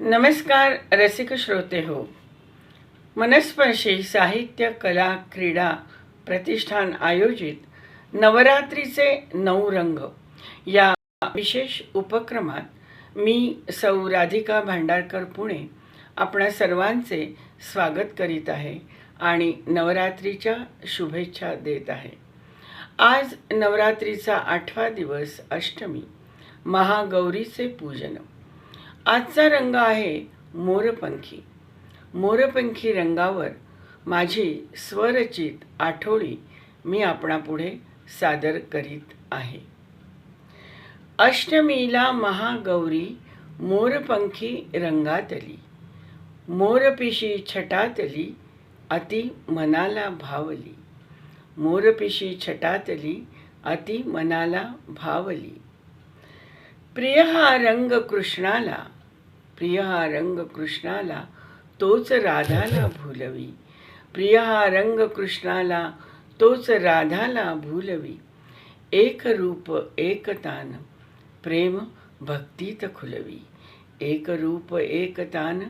नमस्कार रसिक श्रोते हो. मनस्पर्शी साहित्य कला क्रीडा प्रतिष्ठान आयोजित नवरात्रीचे नऊ रंग. या विशेष उपक्रमात मी सौ राधिका भांडारकर पुणे आपणा सर्वांचे स्वागत करीत आहे आणि नवरात्रीच्या शुभेच्छा देत आहे. आज नवरात्रीचा आठवा दिवस अष्टमी. महागौरीचे पूजन. आजचा रंग आहे मोरपंखी. मोरपंखी रंगावर माझी स्वरचित आठवडी मी आपणापुढे सादर करीत आहे. अष्टमीला महागौरी मोरपंखी रंगातली. मोरपिशी छटातली अति मनाला भावली. मोरपिशी छटातली अति मनाला भावली. प्रिय हा रंग कृष्णाला प्रिय हा रंग कृष्णाला तोच राधाला भूलवी. प्रिय हा रंग कृष्णाला तोच राधाला भूलवी. एक रूप एकतान प्रेम भक्तीत खुलवी. एक रूप एकतान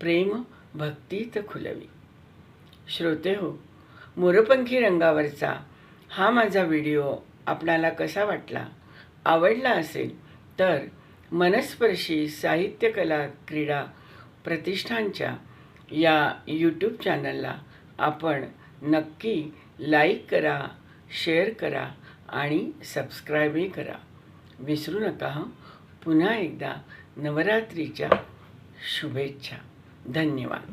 प्रेम भक्तीत खुलवी. श्रोते हो मोरपंखी रंगावरचा हा माझा व्हिडिओ आपणाला कसा वाटला? आवडला असेल तर मनस्पर्शी साहित्यकला क्रीडा प्रतिष्ठानच्या या यूट्यूब चॅनलला आपण नक्की लाईक करा शेअर करा आणि सबस्क्राईबही करा. विसरू नका हं. पुन्हा एकदा नवरात्रीच्या शुभेच्छा. धन्यवाद.